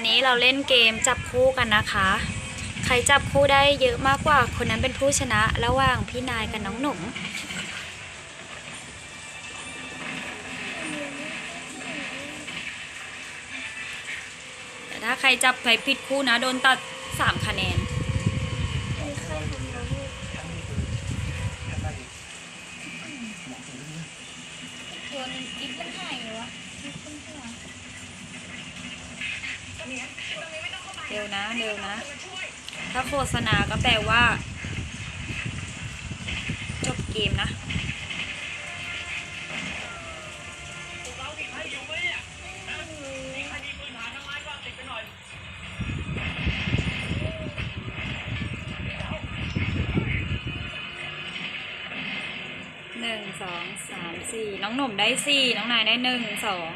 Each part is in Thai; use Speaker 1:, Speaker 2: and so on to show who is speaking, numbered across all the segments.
Speaker 1: นนี้เราเล่นเกมจับคู่กันนะคะ ใครจับคู่ได้เยอะมากกว่าคนนั้นเป็นผู้ชนะระหว่างพี่นายกับน้องหนุ่มแต่ถ้าใครจับใครผิดคู่นะ โดนตัด3คะแนน
Speaker 2: ตัวนึงกิ๊บมันหายเลยว
Speaker 1: เร็วนะเร็วนะ ถ้าโฆษณาก็แปลว่า จบเกมนะหนึ่งสองสามสี่น้องหนุ่มได้สี่น้องนายได้หนึ่งสอง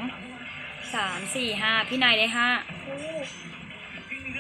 Speaker 1: สามสี่ห้าพี่นายได้ห้า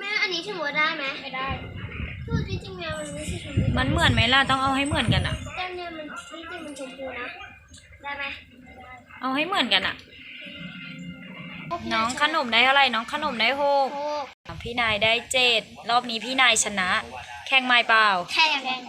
Speaker 2: แม่อันนี้ถือว่าได้ไหมไม่ได้พูดจริงๆแมวมันไม่ใช่ชมพู
Speaker 1: มันเหมือนไหมล่ะต้องเอาให้เหมือนกันอะ
Speaker 2: แต่เนี่ยมันที่จริงมันชมพูนะได้ไหม
Speaker 1: เอาให้เหมือนกันอะน้องขนมได้เท่าไหร่น้องขนมได้หก
Speaker 2: โอ้
Speaker 1: พี่นายได้เจ็ดรอบนี้พี่นายชนะ แข่งไม้เปล่า
Speaker 2: แข่งแข่ง